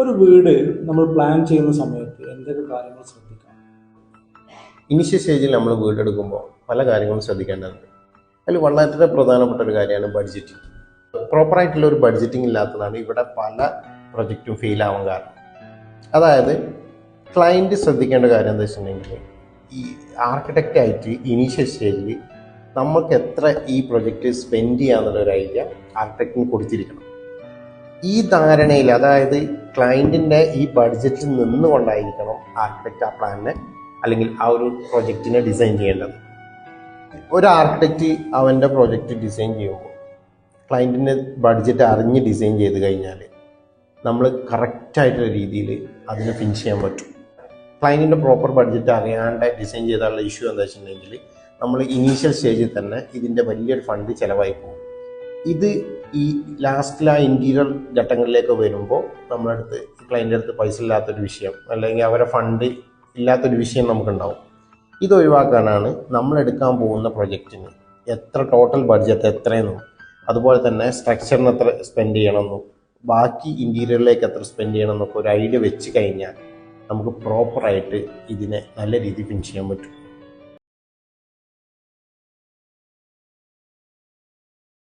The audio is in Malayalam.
ഒരു വീട് നമ്മൾ പ്ലാൻ ചെയ്യുന്ന സമയത്ത് എന്തൊക്കെ കാര്യങ്ങൾ ശ്രദ്ധിക്കണം? ഇനിഷ്യൽ സ്റ്റേജിൽ നമ്മൾ വീടെടുക്കുമ്പോൾ പല കാര്യങ്ങളും ശ്രദ്ധിക്കേണ്ടതുണ്ട്. അതിൽ വളരെ പ്രധാനപ്പെട്ട ഒരു കാര്യമാണ് ബഡ്ജറ്റിംഗ് പ്രോപ്പറായിട്ടുള്ള ഒരു ബഡ്ജറ്റിംഗ് ഇല്ലാത്തതാണ് ഇവിടെ പല പ്രൊജക്റ്റും ഫെയിൽ ആവാൻ കാരണം. അതായത് ക്ലയന്റ് ശ്രദ്ധിക്കേണ്ട കാര്യം എന്താ വെച്ചിട്ടുണ്ടെങ്കിൽ ഈ ആർക്കിടെക്റ്റ് ആയിട്ട് ഇനീഷ്യൽ സ്റ്റേജിൽ നമുക്ക് എത്ര ഈ പ്രൊജക്റ്റ് സ്പെൻഡ് ചെയ്യാന്നുള്ള ഒരു ഐഡിയ ആർക്കിടെക്റ്റിന് കൊടുത്തിരിക്കണം. ഈ ധാരണയിൽ അതായത് ക്ലയന്റിന്റെ ഈ ബഡ്ജറ്റിൽ നിന്നുകൊണ്ടായിരിക്കണം ആർക്കിടെക്റ്റ് ആ പ്ലാനിനെ അല്ലെങ്കിൽ ആ ഒരു പ്രൊജക്റ്റിനെ ഡിസൈൻ ചെയ്യേണ്ടത്. ഒരു ആർക്കിടെക്റ്റ് അവന്റെ പ്രോജക്റ്റ് ഡിസൈൻ ചെയ്യുമ്പോൾ ക്ലയന്റിന്റെ ബഡ്ജറ്റ് അറിഞ്ഞ് ഡിസൈൻ ചെയ്ത് കഴിഞ്ഞാൽ നമ്മൾ കറക്റ്റായിട്ടുള്ള രീതിയിൽ അതിനെ ഫിനിഷ് ചെയ്യാൻ പറ്റും. ക്ലയന്റിന്റെ പ്രോപ്പർ ബഡ്ജറ്റ് അറിയാണ്ട് ഡിസൈൻ ചെയ്താലുള്ള ഇഷ്യൂ എന്താ വെച്ചിട്ടുണ്ടെങ്കിൽ നമ്മൾ ഇനീഷ്യൽ സ്റ്റേജിൽ തന്നെ ഇതിന്റെ വലിയൊരു ഫണ്ട് ചിലവായി പോകും. ഇത് ഈ ലാസ്റ്റിലെ ആ ഇന്റീരിയർ ഘട്ടങ്ങളിലേക്ക് വരുമ്പോൾ നമ്മുടെ അടുത്ത് ക്ലയന്റെ അടുത്ത് പൈസ ഇല്ലാത്തൊരു വിഷയം അല്ലെങ്കിൽ അവരെ ഫണ്ട് ഇല്ലാത്തൊരു വിഷയം നമുക്കുണ്ടാവും. ഇത് ഒഴിവാക്കാനാണ് നമ്മൾ എടുക്കാൻ പോകുന്ന പ്രൊജക്റ്റിന് എത്ര ടോട്ടൽ ബഡ്ജറ്റ് എത്രയെന്നും അതുപോലെ തന്നെ സ്ട്രക്ചറിന് എത്ര സ്പെൻഡ് ചെയ്യണമെന്നും ബാക്കി ഇന്റീരിയറിലേക്ക് എത്ര സ്പെൻഡ് ചെയ്യണമെന്നൊക്കെ ഒരു ഐഡിയ വെച്ച് കഴിഞ്ഞാൽ നമുക്ക് പ്രോപ്പറായിട്ട് ഇതിനെ നല്ല രീതിയിൽ ഫിനിഷ് ചെയ്യാൻ പറ്റും.